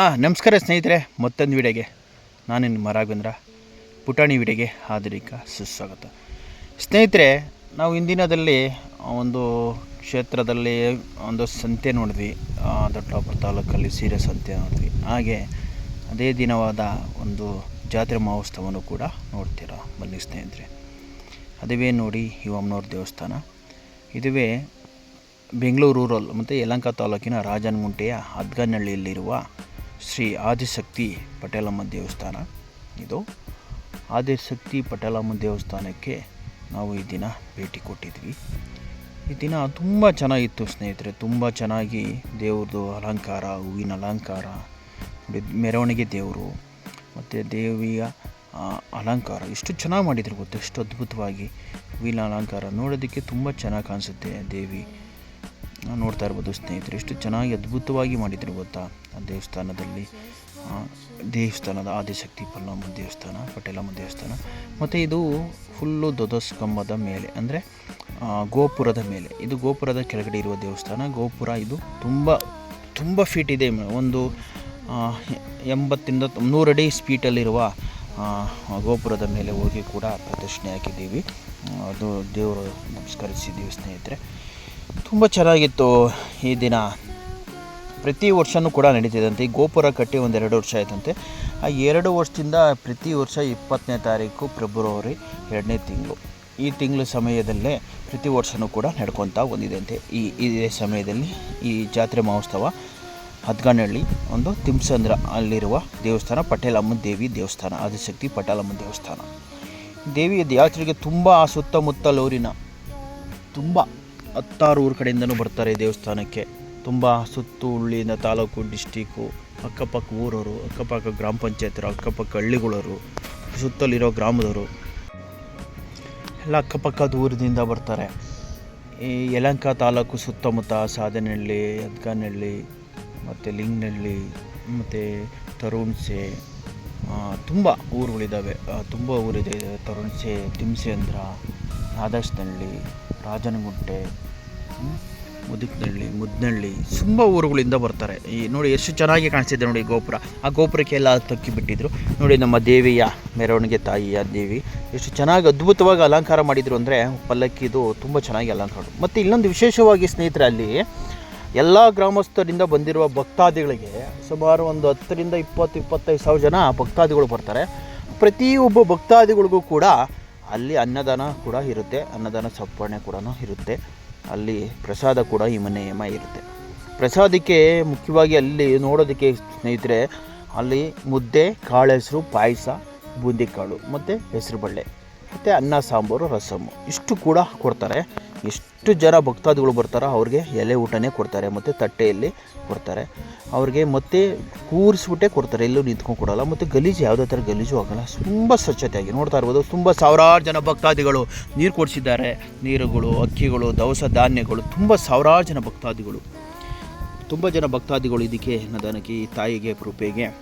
ಹಾಂ ನಮಸ್ಕಾರ ಸ್ನೇಹಿತರೆ, ಮತ್ತೊಂದು ವಿಡಿಯೋಗೆ. ನಾನು ನಿಮ್ಮ ರಾಘವೇಂದ್ರ ಪುಟಾಣಿ ವಿಡಿಯೋಗೆ ಆಧುನಿಕ ಸುಸ್ವಾಗತ. ಸ್ನೇಹಿತರೆ, ನಾವು ಇಂದಿನದಲ್ಲಿ ಒಂದು ಕ್ಷೇತ್ರದಲ್ಲಿ ಒಂದು ಸಂತೆ ನೋಡಿದ್ವಿ. ದೊಡ್ಡಪುರ ತಾಲೂಕಲ್ಲಿ ಸೀರೆ ಸಂತೆ ನೋಡಿದ್ವಿ. ಹಾಗೆ ಅದೇ ದಿನವಾದ ಒಂದು ಜಾತ್ರೆ ಮಹೋತ್ಸವವನ್ನು ಕೂಡ ನೋಡ್ತೀರಾ? ಬನ್ನಿ ಸ್ನೇಹಿತರೆ. ಅದುವೇ ನೋಡಿ ಇವಮ್ಮನವ್ರ ದೇವಸ್ಥಾನ. ಇದುವೇ ಬೆಂಗಳೂರು ರೂರಲ್, ಮತ್ತು ಯಲಂಕಾ ತಾಲೂಕಿನ ರಾಜನಗುಂಟೆಯ ಹದ್ಗನಹಳ್ಳಿಯಲ್ಲಿರುವ ಶ್ರೀ ಆದಿಶಕ್ತಿ ಪಟೇಲಮ್ಮ ದೇವಸ್ಥಾನ. ಇದು ಆದಿಶಕ್ತಿ ಪಟೇಲಮ್ಮ ದೇವಸ್ಥಾನಕ್ಕೆ ನಾವು ಈ ದಿನ ಭೇಟಿ ಕೊಟ್ಟಿದ್ವಿ. ಈ ದಿನ ತುಂಬ ಚೆನ್ನಾಗಿತ್ತು ಸ್ನೇಹಿತರೆ, ತುಂಬ ಚೆನ್ನಾಗಿ ದೇವ್ರದ್ದು ಅಲಂಕಾರ, ಹೂವಿನ ಅಲಂಕಾರ ಮೆರವಣಿಗೆ ದೇವರು, ಮತ್ತು ದೇವಿಯ ಅಲಂಕಾರ, ಎಷ್ಟು ಚೆನ್ನಾಗಿ ಮಾಡಿದ್ರು ಗೊತ್ತು, ಎಷ್ಟು ಅದ್ಭುತವಾಗಿ ಹೂವಿನ ಅಲಂಕಾರ ನೋಡೋದಕ್ಕೆ ತುಂಬ ಚೆನ್ನಾಗಿ ಕಾಣಿಸುತ್ತೆ ದೇವಿ. ನೋಡ್ತಾ ಇರ್ಬೋದು ಸ್ನೇಹಿತರೆ, ಎಷ್ಟು ಚೆನ್ನಾಗಿ ಅದ್ಭುತವಾಗಿ ಮಾಡಿದ್ರು ಗೊತ್ತಾ? ಆ ದೇವಸ್ಥಾನದಲ್ಲಿ. ದೇವಸ್ಥಾನದ ಆದಿಶಕ್ತಿ ಪಲ್ಲಮ್ಮ ದೇವಸ್ಥಾನ, ಪಟೇಲಮ್ಮ ದೇವಸ್ಥಾನ. ಮತ್ತು ಇದು ಫುಲ್ಲು ಧ್ವಜಸ್ತಂಭದ ಮೇಲೆ, ಅಂದರೆ ಗೋಪುರದ ಮೇಲೆ. ಇದು ಗೋಪುರದ ಕೆಳಗಡೆ ಇರುವ ದೇವಸ್ಥಾನ. ಗೋಪುರ ಇದು ತುಂಬ ತುಂಬ ಫೀಟ್ ಇದೆ. ಒಂದು ಎಂಬತ್ತಿಂದ ಅಡಿ ಸ್ಪೀಟಲ್ಲಿರುವ ಗೋಪುರದ ಮೇಲೆ ಹೋಗಿ ಕೂಡ ಪ್ರದರ್ಶನೆ ಹಾಕಿದ್ದೀವಿ. ಅದು ದೇವರು ನಮಸ್ಕರಿಸಿದ್ದೀವಿ ಸ್ನೇಹಿತರೆ. ತುಂಬ ಚೆನ್ನಾಗಿತ್ತು ಈ ದಿನ. ಪ್ರತಿ ವರ್ಷವೂ ಕೂಡ ನಡೀತಿದಂತೆ. ಈ ಗೋಪುರ ಕಟ್ಟಿ ಒಂದೆರಡು ವರ್ಷ ಆಯ್ತಂತೆ. ಆ ಎರಡು ವರ್ಷದಿಂದ ಪ್ರತಿ ವರ್ಷ ಇಪ್ಪತ್ತನೇ ತಾರೀಕು ಫೆಬ್ರವರಿ ಎರಡನೇ ತಿಂಗಳು. ಈ ತಿಂಗಳ ಸಮಯದಲ್ಲೇ ಪ್ರತಿ ವರ್ಷವೂ ಕೂಡ ನಡ್ಕೊತಾ ಬಂದಿದೆ ಈ ಇದೇ ಸಮಯದಲ್ಲಿ ಈ ಜಾತ್ರೆ ಮಹೋತ್ಸವ ಹದ್ಗನಹಳ್ಳಿ ಒಂದು ತಿಮ್ಸಂದ್ರ ಅಲ್ಲಿರುವ ದೇವಸ್ಥಾನ ಪಟೇಲಮ್ಮ ದೇವಿ ದೇವಸ್ಥಾನ, ಆದಿಶಕ್ತಿ ಪಟೇಲಮ್ಮನ ದೇವಸ್ಥಾನ. ದೇವಿಯ ಯಾತ್ರೆಗೆ ತುಂಬ ಸುತ್ತಮುತ್ತಲೂರಿನ ತುಂಬ ಹತ್ತಾರು ಊರ ಕಡೆಯಿಂದನೂ ಬರ್ತಾರೆ ದೇವಸ್ಥಾನಕ್ಕೆ. ತುಂಬ ಸುತ್ತು ಹುಳ್ಳಿಯಿಂದ ತಾಲೂಕು ಡಿಸ್ಟಿಕ್ಕು, ಅಕ್ಕಪಕ್ಕ ಊರವರು, ಅಕ್ಕಪಕ್ಕ ಗ್ರಾಮ ಪಂಚಾಯತರು, ಅಕ್ಕಪಕ್ಕ ಹಳ್ಳಿಗಳವರು, ಸುತ್ತಲಿರೋ ಗ್ರಾಮದವರು. ಎಲ್ಲ ಅಕ್ಕಪಕ್ಕದ ಊರಿನಿಂದ ಬರ್ತಾರೆ. ಈ ಯಲಂಕ ತಾಲೂಕು ಸುತ್ತಮುತ್ತ ಸಾಧನಹಳ್ಳಿ ಅದ್ಗಾನಹಳ್ಳಿ ಮತ್ತು ಲಿಂಗನಹಳ್ಳಿ, ಮತ್ತು ತರುಣ್ಸೆ ತುಂಬ ಊರುಗಳಿದ್ದಾವೆ ತುಂಬ ಊರಿದೆ ತರುಣ್ಸೆ ತಿಮ್ಸೇಂದ್ರ ನಾದಸ್ನಹಳ್ಳಿ ರಾಜನಗುಂಟೆ ಮುದುಕನಹಳ್ಳಿ ಮುದ್ನಹಳ್ಳಿ ತುಂಬ ಊರುಗಳಿಂದ ಬರ್ತಾರೆ. ಈ ನೋಡಿ ಎಷ್ಟು ಚೆನ್ನಾಗಿ ಕಾಣಿಸ್ತಿದೆ ನೋಡಿ ಗೋಪುರ. ಆ ಗೋಪುರಕ್ಕೆ ಎಲ್ಲ ತಕ್ಕಿ ಬಿಟ್ಟಿದ್ರು. ನೋಡಿ ನಮ್ಮ ದೇವಿಯ ಮೆರವಣಿಗೆ ತಾಯಿಯ ದೇವಿ. ಎಷ್ಟು ಚೆನ್ನಾಗಿ ಅದ್ಭುತವಾಗಿ ಅಲಂಕಾರ ಮಾಡಿದರು ಅಂದರೆ ಪಲ್ಲಕ್ಕಿದು ತುಂಬ ಚೆನ್ನಾಗಿ ಅಲಂಕಾರ ಮತ್ತು ಇನ್ನೊಂದು ವಿಶೇಷವಾಗಿ ಸ್ನೇಹಿತರೆ ಅಲ್ಲಿ ಎಲ್ಲ ಗ್ರಾಮಸ್ಥರಿಂದ ಬಂದಿರುವ ಭಕ್ತಾದಿಗಳಿಗೆ ಸುಮಾರು ಒಂದು ಹತ್ತರಿಂದ ಇಪ್ಪತ್ತು, ಇಪ್ಪತ್ತೈದು ಸಾವಿರ ಜನ ಭಕ್ತಾದಿಗಳು ಬರ್ತಾರೆ. ಪ್ರತಿಯೊಬ್ಬ ಭಕ್ತಾದಿಗಳಿಗೂ ಕೂಡ ಅಲ್ಲಿ ಅನ್ನದಾನ ಕೂಡ ಇರುತ್ತೆ, ಅನ್ನದಾನ ಸಪ್ಪಣೆ ಕೂಡ ಇರುತ್ತೆ. ಅಲ್ಲಿ ಪ್ರಸಾದ ಕೂಡ ಈ ಮನೆಯಮ ಇರುತ್ತೆ. ಪ್ರಸಾದಕ್ಕೆ ಮುಖ್ಯವಾಗಿ ಅಲ್ಲಿ ನೋಡೋದಕ್ಕೆ ಸ್ನೇಹಿತರೆ, ಅಲ್ಲಿ ಮುದ್ದೆ, ಕಾಳೆಸರು, ಪಾಯಸ, ಬೂಂದಿಕಾಳು ಮತ್ತು ಹೆಸರುಬಳ್ಳೆ ಮತ್ತು ಅನ್ನ, ಸಾಂಬಾರು ರಸಮ್ಮು ಇಷ್ಟು ಕೂಡ ಕೊಡ್ತಾರೆ. ಎಷ್ಟು ಜನ ಭಕ್ತಾದಿಗಳು ಬರ್ತಾರೋ ಅವ್ರಿಗೆ ಎಲೆ ಊಟನೇ ಕೊಡ್ತಾರೆ, ಮತ್ತು ತಟ್ಟೆಯಲ್ಲಿ ಕೊಡ್ತಾರೆ. ಅವ್ರಿಗೆ ಮತ್ತೆ ಕೂರಿಸ್ಬಿಟ್ಟೇ ಕೊಡ್ತಾರೆ, ಎಲ್ಲೂ ನಿಂತ್ಕೊಂಡು ಕೊಡೋಲ್ಲ. ಮತ್ತು ಗಲೀಜು ಯಾವುದೇ ಥರ ಗಲೀಜು ಆಗಲ್ಲ. ತುಂಬ ಸ್ವಚ್ಛತೆಯಾಗಿ ನೋಡ್ತಾ ಇರ್ಬೋದು. ತುಂಬ ಸಾವಿರಾರು ಜನ ಭಕ್ತಾದಿಗಳು ನೀರು ಕೊಡಿಸಿದ್ದಾರೆ. ನೀರುಗಳು, ಅಕ್ಕಿಗಳು, ದವಸ ಧಾನ್ಯಗಳು. ತುಂಬ ಸಾವಿರಾರು ಜನ ಭಕ್ತಾದಿಗಳು. ತುಂಬ ಜನ ಭಕ್ತಾದಿಗಳು ಇದಕ್ಕೆ ಅನ್ನದಾನಕ್ಕೆ ಈ ತಾಯಿಗೆ ಕೃಪೆಗೆ.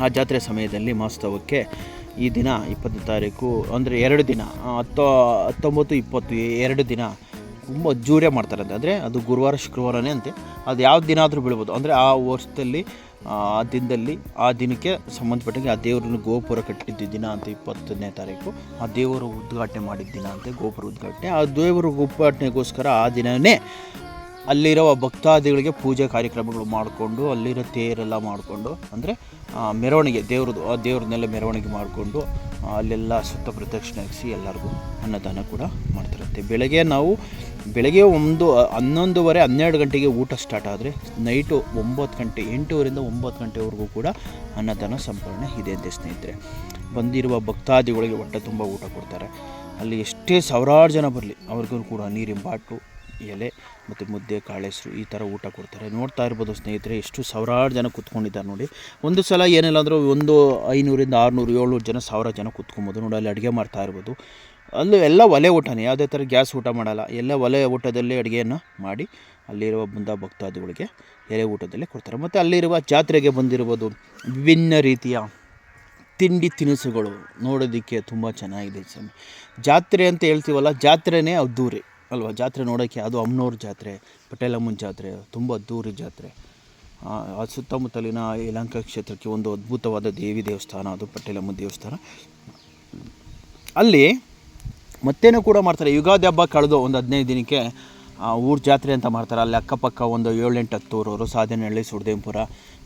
ಆ ಜಾತ್ರೆ ಸಮಯದಲ್ಲಿ ಮಹೋತ್ಸವಕ್ಕೆ ಈ ದಿನ ಇಪ್ಪತ್ತನೇ ತಾರೀಕು, ಅಂದರೆ ಎರಡು ದಿನ ಹತ್ತು ಹತ್ತೊ, ಹತ್ತೊಂಬತ್ತು, ಇಪ್ಪತ್ತು ಎರಡು ದಿನ ತುಂಬ ಅಜ್ಜೂರೇ ಮಾಡ್ತಾರಂತೆ. ಅಂದರೆ ಅದು ಗುರುವಾರ, ಶುಕ್ರವಾರನೇ ಅಂತೆ. ಅದು ಯಾವ ದಿನ ಆದರೂ ಬೀಳ್ಬೋದು. ಅಂದರೆ ಆ ವರ್ಷದಲ್ಲಿ, ಆ ದಿನದಲ್ಲಿ, ಆ ದಿನಕ್ಕೆ ಸಂಬಂಧಪಟ್ಟಂಗೆ ಆ ದೇವರನ್ನು ಗೋಪುರ ಕಟ್ಟಿದ್ದ ದಿನ ಅಂತ ಇಪ್ಪತ್ತನೇ ತಾರೀಕು. ಆ ದೇವರು ಉದ್ಘಾಟನೆ ಮಾಡಿದ ದಿನ ಅಂತೆ, ಗೋಪುರ ಉದ್ಘಾಟನೆ. ಆ ದೇವರ ಉದ್ಘಾಟನೆಗೋಸ್ಕರ ಆ ದಿನವೇ ಅಲ್ಲಿರೋ ಭಕ್ತಾದಿಗಳಿಗೆ ಪೂಜೆ ಕಾರ್ಯಕ್ರಮಗಳು ಮಾಡಿಕೊಂಡು, ಅಲ್ಲಿರೋ ತೇರೆಲ್ಲ ಮಾಡಿಕೊಂಡು, ಅಂದರೆ ಮೆರವಣಿಗೆ ದೇವ್ರದ್ದು, ಆ ದೇವ್ರನ್ನೆಲ್ಲ ಮೆರವಣಿಗೆ ಮಾಡಿಕೊಂಡು ಅಲ್ಲೆಲ್ಲ ಸುತ್ತ ಪ್ರದಕ್ಷಿಣೆ ಹಾಕಿಸಿ ಎಲ್ಲರಿಗೂ ಅನ್ನದಾನ ಕೂಡ ಮಾಡ್ತಿರುತ್ತೆ. ಬೆಳಗ್ಗೆ ನಾವು, ಬೆಳಗ್ಗೆ ಒಂದು ಹನ್ನೊಂದುವರೆ, ಹನ್ನೆರಡು ಗಂಟೆಗೆ ಊಟ ಸ್ಟಾರ್ಟ್ ಆದರೆ ನೈಟು ಒಂಬತ್ತು ಗಂಟೆ ಎಂಟುವರಿಂದ ಒಂಬತ್ತು ಗಂಟೆವರೆಗೂ ಕೂಡ ಅನ್ನದಾನ ಸಂಪೂರ್ಣ ಇದೆ ಅಂತ ಸ್ನೇಹಿತರೆ. ಬಂದಿರುವ ಭಕ್ತಾದಿಗಳಿಗೆ ಹೊಟ್ಟೆ ತುಂಬ ಊಟ ಕೊಡ್ತಾರೆ. ಅಲ್ಲಿ ಎಷ್ಟೇ ಸಾವಿರಾರು ಜನ ಬರಲಿ, ಅವ್ರಿಗೂ ಕೂಡ ನೀರಿನ ಬಾಟ್ಲು ಎಲೆ ಮತ್ತು ಮುದ್ದೆ, ಕಾಳೆಸರು ಈ ಥರ ಊಟ ಕೊಡ್ತಾರೆ. ನೋಡ್ತಾ ಇರ್ಬೋದು ಸ್ನೇಹಿತರೆ, ಎಷ್ಟು ಸಾವಿರಾರು ಜನ ಕುತ್ಕೊಂಡಿದ್ದಾರೆ ನೋಡಿ. ಒಂದು ಸಲ ಏನಿಲ್ಲ ಅಂದರೂ ಒಂದು ಐನೂರಿಂದ ಆರುನೂರು, ಏಳ್ನೂರು ಜನ ಸಾವಿರ ಜನ ಕುತ್ಕೊಬೋದು. ನೋಡಿ, ಅಲ್ಲಿ ಅಡುಗೆ ಮಾಡ್ತಾ ಇರ್ಬೋದು. ಅಲ್ಲಿ ಎಲ್ಲ ಒಲೆ ಊಟನೇ, ಯಾವುದೇ ಥರ ಗ್ಯಾಸ್ ಊಟ ಮಾಡಲ್ಲ. ಎಲ್ಲ ಒಲೆ ಊಟದಲ್ಲಿ ಅಡುಗೆಯನ್ನು ಮಾಡಿ ಅಲ್ಲಿರುವ ಬಂದ ಭಕ್ತಾದಿಗಳಿಗೆ ಎಲೆ ಊಟದಲ್ಲಿ ಕೊಡ್ತಾರೆ. ಮತ್ತು ಅಲ್ಲಿರುವ ಜಾತ್ರೆಗೆ ಬಂದಿರ್ಬೋದು ವಿಭಿನ್ನ ರೀತಿಯ ತಿಂಡಿ ತಿನಿಸುಗಳು ನೋಡೋದಕ್ಕೆ ತುಂಬ ಚೆನ್ನಾಗಿದೆ ಸ್ವಾಮಿ. ಜಾತ್ರೆ ಅಂತ ಹೇಳ್ತೀವಲ್ಲ, ಜಾತ್ರೆನೇ ಅದ್ದೂರಿ. ಅಲ್ವಾ? ಜಾತ್ರೆ ನೋಡೋಕ್ಕೆ ಅದು ಅಮ್ಮನವ್ರ ಜಾತ್ರೆ, ಪಟೇಲಮ್ಮನ ಜಾತ್ರೆ, ತುಂಬ ಅದ್ದೂರಿ ಜಾತ್ರೆ. ಆ ಸುತ್ತಮುತ್ತಲಿನ ಯಲಹಂಕ ಕ್ಷೇತ್ರಕ್ಕೆ ಒಂದು ಅದ್ಭುತವಾದ ದೇವಿ ದೇವಸ್ಥಾನ, ಅದು ಪಟೇಲಮ್ಮ ದೇವಸ್ಥಾನ. ಅಲ್ಲಿ ಮತ್ತೇನೂ ಕೂಡ ಮಾಡ್ತಾರೆ? ಯುಗಾದಿ ಹಬ್ಬ ಕಳೆದು ಒಂದು ಹದಿನೈದು ದಿನಕ್ಕೆ ಊರು ಜಾತ್ರೆ ಅಂತ ಮಾಡ್ತಾರೆ. ಅಲ್ಲಿ ಅಕ್ಕಪಕ್ಕ ಒಂದು ಏಳೆಂಟು ಹತ್ತು ಊರವರು ಸಾಧನಹಳ್ಳಿ ಸುಡ್ದೇಂಪುರ,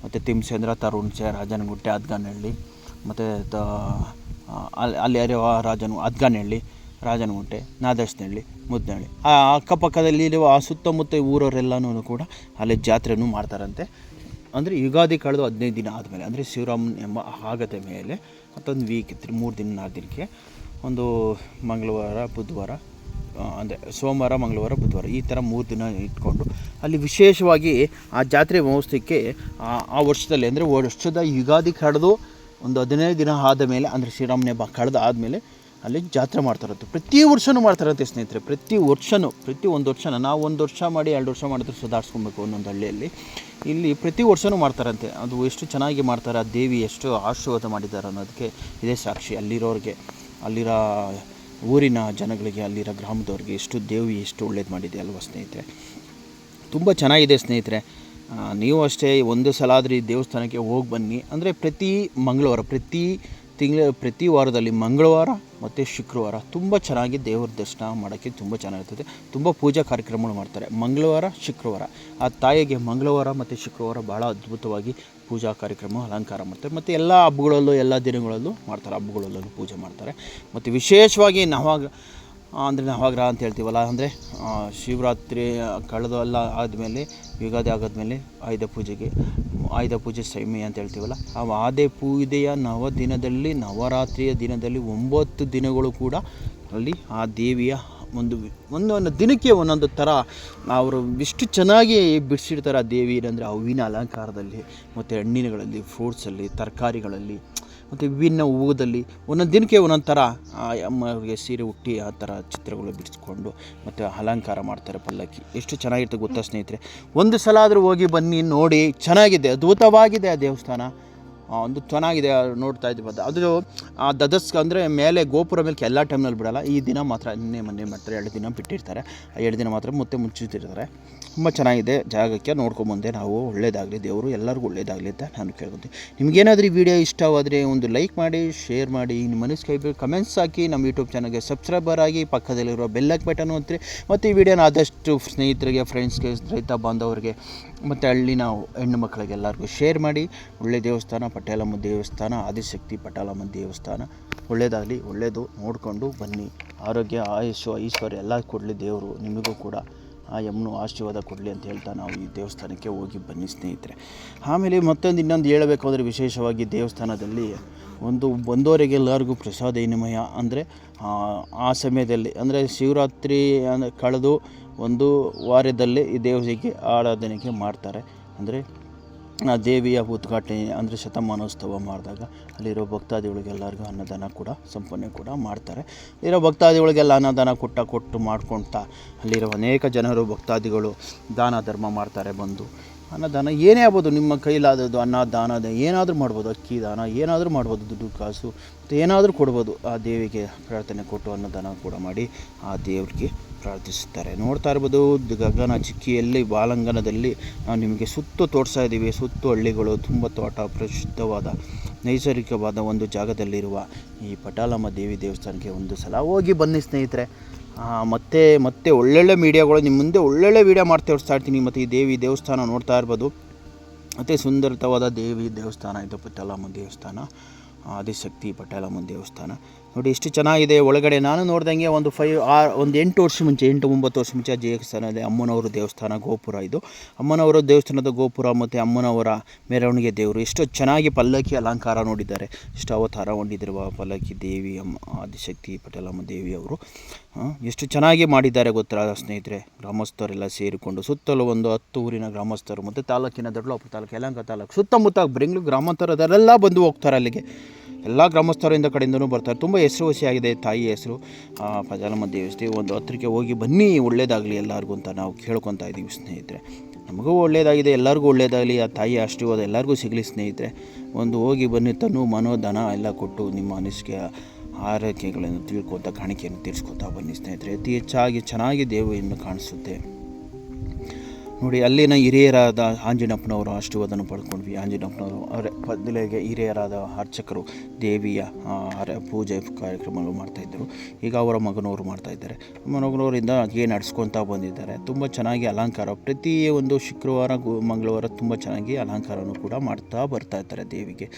ಮತ್ತು ತಿಮ್ಸೇಂದ್ರ ತರುಣ್ಸೆ ರಾಜನಗುಟ್ಟೆ ಅದ್ಗಾನಹಳ್ಳಿ ಮತ್ತು ಅಲ್ಲಿ ಅಲ್ಲಿ ಯಾರ್ಯಾವ ರಾಜನ? ಅದ್ಗಾನಹಳ್ಳಿ ರಾಜನಗುಂಟೆ ನಾದರ್ಸ್ನಹಳ್ಳಿ. ಮುದ್ನಹಳ್ಳಿ ಆ ಅಕ್ಕಪಕ್ಕದಲ್ಲಿ ಇರುವ ಆ ಸುತ್ತಮುತ್ತ ಊರವರೆಲ್ಲನೂ ಕೂಡ ಅಲ್ಲಿ ಜಾತ್ರೆನೂ ಮಾಡ್ತಾರಂತೆ. ಅಂದರೆ ಯುಗಾದಿ ಕಳೆದು ಹದಿನೈದು ದಿನ ಆದಮೇಲೆ, ಅಂದರೆ ಶಿವರಾಮನ್ ಎಂಬ ಆಗದ ಮೇಲೆ ಮತ್ತೊಂದು ವೀಕ್ ಇತ್ತು ಮೂರು ದಿನ ನಾಲ್ಕು ದಿನಕ್ಕೆ ಒಂದು ಮಂಗಳವಾರ, ಬುಧವಾರ ಅಂದರೆ ಸೋಮವಾರ, ಮಂಗಳವಾರ, ಬುಧವಾರ ಈ ಥರ ಮೂರು ದಿನ ಇಟ್ಕೊಂಡು ಅಲ್ಲಿ ವಿಶೇಷವಾಗಿ ಆ ಜಾತ್ರೆ ಮಹೋತ್ಸವಕ್ಕೆ, ಆ ವರ್ಷದಲ್ಲಿ ಅಂದರೆ ವರ್ಷದ ಯುಗಾದಿ ಕಳೆದು ಒಂದು ಹದಿನೈದು ದಿನ ಆದ ಮೇಲೆ, ಅಂದರೆ ಶ್ರೀರಾಮನ ಕಳೆದು ಆದಮೇಲೆ ಅಲ್ಲಿ ಜಾತ್ರೆ ಮಾಡ್ತಾರಂತೆ. ಪ್ರತಿ ವರ್ಷವೂ ಮಾಡ್ತಾರಂತೆ ಸ್ನೇಹಿತರೆ, ಪ್ರತಿ ವರ್ಷವೂ ಪ್ರತಿ ಒಂದು ವರ್ಷನ, ನಾವು ಒಂದು ವರ್ಷ ಮಾಡಿ ಎರಡು ವರ್ಷ ಮಾಡಿದ್ರೆ ಸುಧಾರಿಸ್ಕೊಬೇಕು ಒಂದೊಂದು ಹಳ್ಳಿಯಲ್ಲಿ. ಇಲ್ಲಿ ಪ್ರತಿ ವರ್ಷವೂ ಮಾಡ್ತಾರಂತೆ. ಅದು ಎಷ್ಟು ಚೆನ್ನಾಗಿ ಮಾಡ್ತಾರೆ, ಆ ದೇವಿ ಎಷ್ಟು ಆಶೀರ್ವಾದ ಮಾಡಿದ್ದಾರೆ ಅನ್ನೋದಕ್ಕೆ ಇದೇ ಸಾಕ್ಷಿ. ಅಲ್ಲಿರೋರಿಗೆ, ಅಲ್ಲಿರೋ ಊರಿನ ಜನಗಳಿಗೆ, ಅಲ್ಲಿರೋ ಗ್ರಾಮದವ್ರಿಗೆ ಎಷ್ಟು ದೇವಿ ಎಷ್ಟು ಒಳ್ಳೇದು ಮಾಡಿದೆ ಅಲ್ವಾ ಸ್ನೇಹಿತರೆ. ತುಂಬ ಚೆನ್ನಾಗಿದೆ ಸ್ನೇಹಿತರೆ. ನೀವು ಅಷ್ಟೇ ಒಂದು ಸಲ ಆದರೆ ಈ ದೇವಸ್ಥಾನಕ್ಕೆ ಹೋಗಿ ಬನ್ನಿ. ಅಂದರೆ ಪ್ರತಿ ಮಂಗಳವಾರ, ಪ್ರತಿ ತಿಂಗಳ, ಪ್ರತಿ ವಾರದಲ್ಲಿ ಮಂಗಳವಾರ ಮತ್ತು ಶುಕ್ರವಾರ ತುಂಬ ಚೆನ್ನಾಗಿ ದೇವ್ರ ದರ್ಶನ ಮಾಡೋಕ್ಕೆ ತುಂಬ ಚೆನ್ನಾಗಿರ್ತದೆ. ತುಂಬ ಪೂಜಾ ಕಾರ್ಯಕ್ರಮಗಳು ಮಾಡ್ತಾರೆ. ಮಂಗಳವಾರ, ಶುಕ್ರವಾರ. ಆ ತಾಯಿಗೆ ಮಂಗಳವಾರ ಮತ್ತು ಶುಕ್ರವಾರ ಭಾಳ ಅದ್ಭುತವಾಗಿ ಪೂಜಾ ಕಾರ್ಯಕ್ರಮ, ಅಲಂಕಾರ ಮಾಡ್ತಾರೆ. ಮತ್ತು ಎಲ್ಲ ಹಬ್ಬಗಳಲ್ಲೂ, ಎಲ್ಲ ದಿನಗಳಲ್ಲೂ ಮಾಡ್ತಾರೆ. ಹಬ್ಬಗಳಲ್ಲೂ ಪೂಜೆ ಮಾಡ್ತಾರೆ. ಮತ್ತು ವಿಶೇಷವಾಗಿ ನವಾಗ ಅಂದರೆ ನವಗ್ರಹ ಅಂತ ಹೇಳ್ತೀವಲ್ಲ, ಅಂದರೆ ಶಿವರಾತ್ರಿ ಕಳೆದೆಲ್ಲ ಆದಮೇಲೆ, ಯುಗಾದಿ ಆಗಾದ್ಮೇಲೆ ಆಯುಧ ಪೂಜೆಗೆ ಆಯುಧ ಪೂಜೆ ಸಮಯ ಅಂತ ಹೇಳ್ತೀವಲ್ಲ, ಆ ಆದೆ ಪೂಜೆಯ ನವ ದಿನದಲ್ಲಿ ನವರಾತ್ರಿಯ ದಿನದಲ್ಲಿ ಒಂಬತ್ತು ದಿನಗಳು ಕೂಡ ಅಲ್ಲಿ ಆ ದೇವಿಯ ಒಂದು ಒಂದೊಂದು ದಿನಕ್ಕೆ ಒಂದೊಂದು ಥರ ಅವರು ಎಷ್ಟು ಚೆನ್ನಾಗಿ ಬಿಡಿಸಿಡ್ತಾರೆ ಆ ದೇವಿ ಅಂದರೆ ಹೂವಿನ ಅಲಂಕಾರದಲ್ಲಿ, ಮತ್ತು ಹಣ್ಣಿನಗಳಲ್ಲಿ ಫ್ರೂಟ್ಸಲ್ಲಿ ತರಕಾರಿಗಳಲ್ಲಿ. ಮತ್ತು ವಿಭಿನ್ನ ಹೂವುದಲ್ಲಿ ಒಂದೊಂದು ದಿನಕ್ಕೆ ಒಂದೊಂದು ಥರ ಆ, ಅಮ್ಮವ್ರಿಗೆ ಸೀರೆ ಉಟ್ಟಿ ಆ ಥರ ಚಿತ್ರಗಳು ಬಿಡಿಸ್ಕೊಂಡು ಮತ್ತು ಅಲಂಕಾರ ಮಾಡ್ತಾರೆ ಪಲ್ಲಕ್ಕಿ. ಎಷ್ಟು ಚೆನ್ನಾಗಿರ್ತದೆ ಗೊತ್ತಾ ಸ್ನೇಹಿತರೆ? ಒಂದು ಸಲ ಆದರೂ ಹೋಗಿ ಬನ್ನಿ ನೋಡಿ, ಚೆನ್ನಾಗಿದೆ, ಅದ್ಭುತವಾಗಿದೆ ಆ ದೇವಸ್ಥಾನ. ಒಂದು ಚೆನ್ನಾಗಿದೆ ನೋಡ್ತಾ ಇದ್ದೀವಿ ಅದು ಆ ದದಸ್ ಅಂದರೆ ಮೇಲೆ ಗೋಪುರ ಮೇಲೆ ಎಲ್ಲ ಟೈಮ್ನಲ್ಲಿ ಬಿಡೋಲ್ಲ, ಈ ದಿನ ಮಾತ್ರ ನಿನ್ನೆ ಮೊನ್ನೆ ಮಾಡ್ತಾರೆ ಎರಡು ದಿನ ಬಿಟ್ಟಿರ್ತಾರೆ. ಆ ಎರಡು ದಿನ ಮಾತ್ರ ಮತ್ತೆ ಮುಚ್ಚಿಟ್ಟಿರ್ತಾರೆ ತುಂಬ ಚೆನ್ನಾಗಿದೆ ಜಾಗಕ್ಕೆ ನೋಡ್ಕೊಂಬಂದೆ ನಾವು. ಒಳ್ಳೇದಾಗಲಿ ದೇವರು, ಎಲ್ಲರಿಗೂ ಒಳ್ಳೇದಾಗಲಿ ಅಂತ ನಾನು ಕೇಳ್ಕೊತೀನಿ. ನಿಮಗೇನಾದರೂ ಈ ವಿಡಿಯೋ ಇಷ್ಟವಾದರೆ ಒಂದು ಲೈಕ್ ಮಾಡಿ, ಶೇರ್ ಮಾಡಿ, ನಿಮ್ಮ ಮನಸ್ಸು ಕೈ ಕಮೆಂಟ್ಸ್ ಹಾಕಿ ನಮ್ಮ ಯೂಟ್ಯೂಬ್ ಚಾನಲ್ಗೆ ಸಬ್ಸ್ಕ್ರೈಬರ್ ಆಗಿ ಪಕ್ಕದಲ್ಲಿರುವ ಬೆಲ್ಲಕ್ ಬಟನ್ ಒತ್ತಿರಿ ಮತ್ತು ಈ ವಿಡಿಯೋನ ಆದಷ್ಟು ಸ್ನೇಹಿತರಿಗೆ ಫ್ರೆಂಡ್ಸ್ಗೆ ರೈತ ಬಾಂಧವರಿಗೆ, ಮತ್ತು ಹಳ್ಳಿನ ಹೆಣ್ಣು ಮಕ್ಕಳಿಗೆ ಎಲ್ಲರಿಗೂ ಶೇರ್ ಮಾಡಿ. ಒಳ್ಳೆ ದೇವಸ್ಥಾನ ಪಟ್ಟಾಲಮ್ಮ ದೇವಸ್ಥಾನ, ಆದಿಶಕ್ತಿ ಪಟ್ಟಾಲಮ್ಮ ದೇವಸ್ಥಾನ. ಒಳ್ಳೆಯದಾಗಲಿ ಒಳ್ಳೆಯದು ನೋಡಿಕೊಂಡು ಬನ್ನಿ. ಆರೋಗ್ಯ ಆಯುಷ್ಯ ಐಶ್ವರ್ಯ ಎಲ್ಲ ಕೊಡಲಿ ದೇವರು, ನಿಮಗೂ ಕೂಡ. ಆ ಯಮ್ಮನು ಆಶೀರ್ವಾದ ಕೊಡಲಿ ಅಂತ ಹೇಳ್ತಾ ನಾವು ಈ ದೇವಸ್ಥಾನಕ್ಕೆ ಹೋಗಿ ಬನ್ನಿ ಸ್ನೇಹಿತರೆ. ಆಮೇಲೆ ಮತ್ತೊಂದು ಇನ್ನೊಂದು ಹೇಳಬೇಕಾದ್ರೆ ವಿಶೇಷವಾಗಿ ದೇವಸ್ಥಾನದಲ್ಲಿ ಒಂದು ಬಂದವರಿಗೆ ಎಲ್ಲರಿಗೂ ಪ್ರಸಾದ ವಿನಿಮಯ ಅಂದರೆ, ಆ ಸಮಯದಲ್ಲಿ ಅಂದರೆ ಶಿವರಾತ್ರಿ ಕಳೆದು ಒಂದು ವಾರದಲ್ಲಿ ಈ ದೇವರಿಗೆ ಆರಾಧನೆಗೆ ಮಾಡ್ತಾರೆ. ಅಂದರೆ ದೇವಿಯ ಉದ್ಘಾಟನೆ ಅಂದರೆ ಶತಮಾನೋತ್ಸವ ಮಾಡಿದಾಗ ಅಲ್ಲಿರೋ ಭಕ್ತಾದಿಗಳಿಗೆಲ್ಲರಿಗೂ ಅನ್ನದಾನ ಕೂಡ, ಸಂಪನ್ನ ಕೂಡ ಮಾಡ್ತಾರೆ. ಇರೋ ಭಕ್ತಾದಿಗಳಿಗೆಲ್ಲ ಅನ್ನದಾನ ಕೊಟ್ಟ ಕೊಟ್ಟು ಮಾಡ್ಕೊಳ್ತಾ ಅಲ್ಲಿರೋ ಅನೇಕ ಜನರು, ಭಕ್ತಾದಿಗಳು ದಾನ ಧರ್ಮ ಮಾಡ್ತಾರೆ ಬಂದು. ಅನ್ನದಾನ ಏನೇ ಆಗ್ಬೋದು, ನಿಮ್ಮ ಕೈಲಾದದ್ದು ಅನ್ನ, ದಾನ ಏನಾದರೂ ಮಾಡ್ಬೋದು, ಅಕ್ಕಿ ದಾನ, ಏನಾದರೂ ಮಾಡ್ಬೋದು, ದುಡ್ಡು, ಕಾಸು, ಮತ್ತು ಏನಾದರೂ ಕೊಡ್ಬೋದು. ಆ ದೇವಿಗೆ ಪ್ರಾರ್ಥನೆ ಕೊಟ್ಟು ಅನ್ನದಾನ ಕೂಡ ಮಾಡಿ ಆ ದೇವರಿಗೆ ಪ್ರಾರ್ಥಿಸುತ್ತಾರೆ. ನೋಡ್ತಾ ಇರ್ಬೋದು, ಗಗನ ಚಿಕ್ಕಿಯಲ್ಲಿ ಬಾಲಂಗನದಲ್ಲಿ ನಾವು ನಿಮಗೆ ಸುತ್ತು ತೋರಿಸ್ತಾ ಇದ್ದೀವಿ. ಸುತ್ತು ಹಳ್ಳಿಗಳು ತುಂಬ ತೋಟ ಪ್ರಸಿದ್ಧವಾದ ನೈಸರ್ಗಿಕವಾದ ಒಂದು ಜಾಗದಲ್ಲಿರುವ ಈ ಪಟಾಲಮ್ಮ ದೇವಿ ದೇವಸ್ಥಾನಕ್ಕೆ ಒಂದು ಸಲ ಹೋಗಿ ಬನ್ನಿ ಸ್ನೇಹಿತರೆ. ಮತ್ತೆ ಮತ್ತೆ ಒಳ್ಳೊಳ್ಳೆ ಮೀಡಿಯಾಗಳು ನಿಮ್ಮ ಮುಂದೆ ಒಳ್ಳೊಳ್ಳೆ ವೀಡಿಯೋ ಮಾಡ್ತಾ ತೋರಿಸ್ತಾ ಇರ್ತೀನಿ. ಮತ್ತು ಈ ದೇವಿ ದೇವಸ್ಥಾನ ನೋಡ್ತಾ ಇರ್ಬೋದು. ಮತ್ತು ಸುಂದರತವಾದ ದೇವಿ ದೇವಸ್ಥಾನ ಇದು ಪಟಾಲಮ್ಮ ದೇವಸ್ಥಾನ. ಆದಿಶಕ್ತಿ ಪಟಾಲಮ್ಮ ದೇವಸ್ಥಾನ. ನೋಡಿ ಎಷ್ಟು ಚೆನ್ನಾಗಿದೆ. ಒಳಗಡೆ ನಾನು ನೋಡ್ದಂಗೆ ಒಂದು ಫೈವ್ ಆರ್ ಒಂದು ಎಂಟು ವರ್ಷ ಮುಂಚೆ, ಎಂಟು, ಒಂಬತ್ತು ವರ್ಷ ಮುಂಚೆ ಆ ದೇವಸ್ಥಾನದಲ್ಲಿ ಅಮ್ಮನವರ ದೇವಸ್ಥಾನ, ಗೋಪುರ ಇದು. ಅಮ್ಮನವರ ದೇವಸ್ಥಾನದ ಗೋಪುರ ಮತ್ತು ಅಮ್ಮನವರ ಮೆರವಣಿಗೆ ದೇವರು. ಎಷ್ಟು ಚೆನ್ನಾಗಿ ಪಲ್ಲಕ್ಕಿ ಅಲಂಕಾರ ನೋಡಿದ್ದಾರೆ. ಎಷ್ಟು ಅವತಾರ ಹೊಂದಿರುವ ಪಲ್ಲಕ್ಕಿ ದೇವಿ, ಅಮ್ಮ, ಆದಿಶಕ್ತಿ, ಪಟೇಲಮ್ಮ ದೇವಿಯವರು ಎಷ್ಟು ಚೆನ್ನಾಗಿ ಮಾಡಿದ್ದಾರೆ ಗೊತ್ತಾ ಸ್ನೇಹಿತರೆ? ಗ್ರಾಮಸ್ಥರೆಲ್ಲ ಸೇರಿಕೊಂಡು ಸುತ್ತಲೂ ಒಂದು ಹತ್ತು ಊರಿನ ಗ್ರಾಮಸ್ಥರು ಮತ್ತು ತಾಲೂಕಿನ ದೊಡ್ಡಲಾಪುರ ತಾಲೂಕು, ಯಲಹಂಕ ತಾಲೂಕು, ಸುತ್ತಮುತ್ತ ಬೆಂಗಳೂರು ಗ್ರಾಮಾಂತರದಲ್ಲೆಲ್ಲ ಬಂದು ಹೋಗ್ತಾರೆ ಅಲ್ಲಿಗೆ. ಎಲ್ಲ ಗ್ರಾಮಸ್ಥರಿಂದ ಕಡೆಯಿಂದನೂ ಬರ್ತಾರೆ. ತುಂಬ ಹೆಸರುವಾಸಿಯಾಗಿದೆ ತಾಯಿ ಹೆಸರು. ಪಜಾಲಮ್ಮ ದೇವಸ್ಥೆ ಒಂದು ಹತ್ತಿರಕ್ಕೆ ಹೋಗಿ ಬನ್ನಿ, ಒಳ್ಳೇದಾಗಲಿ ಎಲ್ಲರಿಗೂ ಅಂತ ನಾವು ಕೇಳ್ಕೊತಾ ಇದ್ದೀವಿ ಸ್ನೇಹಿತರೆ. ನಮಗೂ ಒಳ್ಳೆಯದಾಗಿದೆ ಎಲ್ಲರಿಗೂ ಒಳ್ಳೆಯದಾಗಲಿ ಆ ತಾಯಿ ಆಶೀರ್ವಾದ ಎಲ್ಲರಿಗೂ ಸಿಗಲಿ ಸ್ನೇಹಿತರೆ. ಒಂದು ಹೋಗಿ ಬನ್ನಿ, ತನು ಮನೋಧನ ಎಲ್ಲ ಕೊಟ್ಟು ನಿಮ್ಮ ಅನಿಸಿಕೆ, ಆರೈಕೆಗಳನ್ನು ತಿಳ್ಕೊತಾ ಕಾಣಿಕೆಯನ್ನು ತೀರಿಸ್ಕೊತಾ ಬನ್ನಿ ಸ್ನೇಹಿತರೆ. ಅತಿ ಹೆಚ್ಚಾಗಿ ಚೆನ್ನಾಗಿ ದೇವಿಯನ್ನು ಕಾಣಿಸುತ್ತೆ. ನೋಡಿ, ಅಲ್ಲಿನ ಹಿರಿಯರಾದ ಆಂಜನಪ್ಪನವರು ಆಶೀರ್ವಾದನ ಪಡ್ಕೊಂಡ್ವಿ. ಆಂಜನಪ್ಪನವರು ಅವರ, ಬದಲಿಗೆ ಹಿರಿಯರಾದ ಅರ್ಚಕರು, ದೇವಿಯ ಪೂಜೆ ಕಾರ್ಯಕ್ರಮಗಳು ಮಾಡ್ತಾಯಿದ್ದರು ಈಗ ಅವರ ಮಗನವರು ಮಾಡ್ತಾಯಿದ್ದಾರೆ ಮಗನವರಿಂದ ಹಾಗೆ ನಡೆಸ್ಕೊತಾ ಬಂದಿದ್ದಾರೆ. ತುಂಬ ಚೆನ್ನಾಗಿ ಅಲಂಕಾರ, ಪ್ರತಿ ಒಂದು ಶುಕ್ರವಾರ ಮಂಗಳವಾರ ತುಂಬ ಚೆನ್ನಾಗಿ ಅಲಂಕಾರನೂ ಕೂಡ ಮಾಡ್ತಾ ಬರ್ತಾ ಇರ್ತಾರೆ ದೇವಿಗೆ.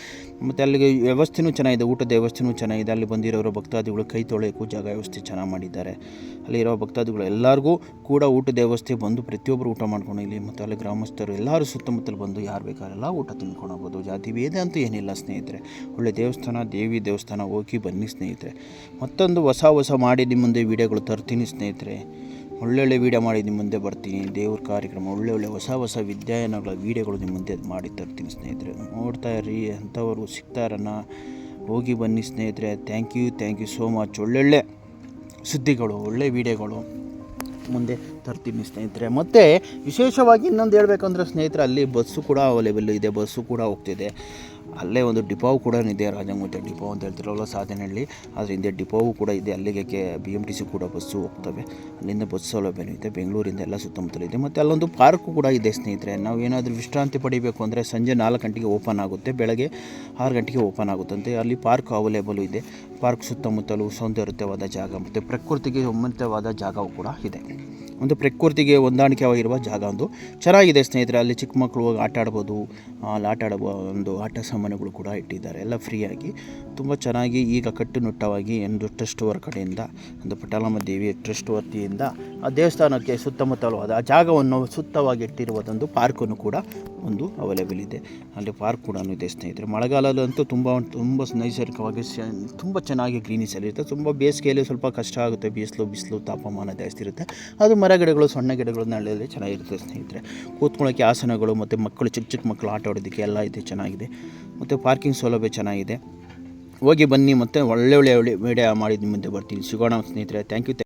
ಮತ್ತು ಅಲ್ಲಿಗೆ ವ್ಯವಸ್ಥೆನೂ ಚೆನ್ನಾಗಿದೆ, ಊಟದ ವ್ಯವಸ್ಥೆನೂ ಚೆನ್ನಾಗಿದೆ. ಅಲ್ಲಿ ಬಂದಿರೋರು ಭಕ್ತಾದಿಗಳು ಕೈ ತೊಳೆಯೋಕ್ಕೂ ಜಾಗ ವ್ಯವಸ್ಥೆ ಚೆನ್ನಾಗಿ ಮಾಡಿದ್ದಾರೆ. ಅಲ್ಲಿರೋ ಭಕ್ತಾದಿಗಳು ಎಲ್ಲರಿಗೂ ಕೂಡ ಊಟದ ವ್ಯವಸ್ಥೆ ಬಂದು ಪ್ರತಿಯೊಬ್ಬರು ಊಟ ಮಾಡ್ಕೊಂಡು ಇಲ್ಲಿ ಮತ್ತು ಅಲ್ಲಿ ಗ್ರಾಮಸ್ಥರು ಎಲ್ಲರೂ ಸುತ್ತಮುತ್ತಲು ಬಂದು ಯಾರು ಬೇಕಾರೆಲ್ಲ ಊಟ ತಿನ್ಕೊಂಡು ಹೋಗ್ಬೋದು ಜಾತಿ ಭೇದ ಅಂತೂ ಏನಿಲ್ಲ ಸ್ನೇಹಿತರೆ. ಒಳ್ಳೆ ದೇವಸ್ಥಾನ, ದೇವಿ ದೇವಸ್ಥಾನ ಹೋಗಿ ಬನ್ನಿ ಸ್ನೇಹಿತರೆ. ಮತ್ತೊಂದು ಹೊಸ ಹೊಸ ಮಾಡಿ ನಿಮ್ಮ ಮುಂದೆ ವೀಡಿಯೋಗಳು ತರ್ತೀನಿ ಸ್ನೇಹಿತರೆ. ಒಳ್ಳೊಳ್ಳೆ ವೀಡಿಯೋ ಮಾಡಿ ನಿಮ್ಮ ಮುಂದೆ ಬರ್ತೀನಿ. ದೇವ್ರ ಕಾರ್ಯಕ್ರಮ, ಒಳ್ಳೆ ಒಳ್ಳೆ ಹೊಸ ಹೊಸ ವಿದ್ಯಾಯನಗಳ ವೀಡಿಯೋಗಳು ನಿಮ್ಮ ಮುಂದೆ ಮಾಡಿ ತರ್ತೀನಿ ಸ್ನೇಹಿತರೆ. ನೋಡ್ತಾ ಇರ್ರಿ ಅಂಥವರು ಸಿಗ್ತಾರನ್ನ ಹೋಗಿ ಬನ್ನಿ ಸ್ನೇಹಿತರೆ. Thank you thank you so much ಒಳ್ಳೊಳ್ಳೆ ಸುದ್ದಿಗಳು, ಒಳ್ಳೆ ವೀಡಿಯೋಗಳು. ಮುಂದೆ ತರ್ತೀನಿ ಸ್ನೇಹಿತರೆ. ಮತ್ತು ವಿಶೇಷವಾಗಿ ಇನ್ನೊಂದು ಹೇಳ್ಬೇಕಂದ್ರೆ ಸ್ನೇಹಿತರೆ, ಅಲ್ಲಿ ಬಸ್ಸು ಕೂಡ ಅವೈಲೇಬಲ್ ಇದೆ, ಬಸ್ಸು ಕೂಡ ಹೋಗ್ತಿದೆ. ಅಲ್ಲೇ ಒಂದು ಡಿಪೋ ಕೂಡ ಇದೆ, ರಾಜಮೂರ್ತಿ ಡಿಪೋ ಅಂತ ಹೇಳ್ತಿರಲ್ಲ ಸಾಧನಹಳ್ಳಿ ಆದರೆ ಹಿಂದೆ ಡಿಪೋವು ಕೂಡ ಇದೆ. ಅಲ್ಲಿಗೆ K B M T C ಕೂಡ ಬಸ್ಸು ಹೋಗ್ತವೆ. ಅಲ್ಲಿಂದ ಬಸ್ ಸೌಲಭ್ಯನೂ ಇದೆ. ಬೆಂಗಳೂರಿಂದ ಎಲ್ಲ ಸುತ್ತಮುತ್ತಲೂ ಇದೆ. ಮತ್ತು ಅಲ್ಲೊಂದು ಪಾರ್ಕು ಕೂಡ ಇದೆ ಸ್ನೇಹಿತರೆ. ನಾವು ಏನಾದರೂ ವಿಶ್ರಾಂತಿ ಪಡಿಬೇಕು ಅಂದರೆ ಸಂಜೆ ನಾಲ್ಕು ಗಂಟೆಗೆ ಓಪನ್ ಆಗುತ್ತೆ. ಬೆಳಗ್ಗೆ ಆರು ಗಂಟೆಗೆ ಓಪನ್ ಆಗುತ್ತಂತೆ ಅಲ್ಲಿ ಪಾರ್ಕ್ ಅವೈಲೇಬಲ್ ಇದೆ. ಪಾರ್ಕ್ ಸುತ್ತಮುತ್ತಲು ಸೌಂದರ್ಯವಾದ ಜಾಗ ಮತ್ತು ಪ್ರಕೃತಿಗೆ ಸಂಬಂಧಿತವಾದ ಜಾಗವು ಕೂಡ ಇದೆ. ಒಂದು ಪ್ರಕೃತಿಗೆ ಹೊಂದಾಣಿಕೆವಾಗಿರುವ ಜಾಗ ಒಂದು. ಚೆನ್ನಾಗಿದೆ ಸ್ನೇಹಿತರೆ, ಅಲ್ಲಿ ಚಿಕ್ಕ ಮಕ್ಕಳು ಹೋಗಿ ಆಟ ಆಡ್ಬೋದು. ಅಲ್ಲಿ ಆಟ ಆಡುವ ಒಂದು ಆಟ ಸಾಮಾನುಗಳು ಕೂಡ ಇಟ್ಟಿದ್ದಾರೆ. ಎಲ್ಲ ಫ್ರೀಯಾಗಿ ತುಂಬ ಚೆನ್ನಾಗಿ ಈಗ ಕಟ್ಟುನಿಟ್ಟವಾಗಿ ಒಂದು ಟ್ರಸ್ಟ್ ಅವರ ಕಡೆಯಿಂದ, ಒಂದು ಪಟಾಲಮ್ಮ ದೇವಿ ಟ್ರಸ್ಟ್ ವತಿಯಿಂದ, ಆ ದೇವಸ್ಥಾನಕ್ಕೆ ಸುತ್ತಮುತ್ತಲು ಆ ಜಾಗವನ್ನು ಸುತ್ತವಾಗಿ ಇಟ್ಟಿರುವುದೊಂದು ಪಾರ್ಕನ್ನು ಕೂಡ ಒಂದು ಅವೈಲೇಬಲ್ ಇದೆ. ಅಲ್ಲಿ ಪಾರ್ಕ್ ಕೂಡ ಇದೆ ಸ್ನೇಹಿತರೆ. ಮಳೆಗಾಲದಲ್ಲಂತೂ ತುಂಬ ತುಂಬ ನೈಸರ್ಗಿಕವಾಗಿ ತುಂಬ ಚೆನ್ನಾಗಿ ಗ್ರೀನಿಸಲ್ಲಿರುತ್ತೆ ತುಂಬ ಬೇಸಿಗೆಯಲ್ಲಿ ಸ್ವಲ್ಪ ಕಷ್ಟ ಆಗುತ್ತೆ. ಬಿಸಿಲು ಬಿಸಿಲು, ತಾಪಮಾನ ಜಾಸ್ತಿ ಇರುತ್ತೆ. ಅದು ಮರ ಗಿಡಗಳು, ಸಣ್ಣ ಗಿಡಗಳು ನಳ್ಳಿದ್ರೆ ಚೆನ್ನಾಗಿರುತ್ತೆ ಸ್ನೇಹಿತರೆ. ಕೂತ್ಕೊಳ್ಳೋಕ್ಕೆ ಆಸನಗಳು ಮತ್ತು ಮಕ್ಕಳು, ಚಿಕ್ಕ ಚಿಕ್ಕ ಮಕ್ಕಳು ಆಟ ಆಡೋದಕ್ಕೆ ಎಲ್ಲ ಇದೆ, ಚೆನ್ನಾಗಿದೆ. ಮತ್ತು ಪಾರ್ಕಿಂಗ್ ಸೌಲಭ್ಯ ಚೆನ್ನಾಗಿದೆ. ಹೋಗಿ ಬನ್ನಿ ಮತ್ತು ಒಳ್ಳೆ ಒಳ್ಳೆ ಒಳ್ಳೆ ವಿಡಿಯೋ ಮಾಡಿದ ಮುಂದೆ ಬರ್ತೀನಿ. ಸಿಗೋಣ ಸ್ನೇಹಿತರೆ. Thank you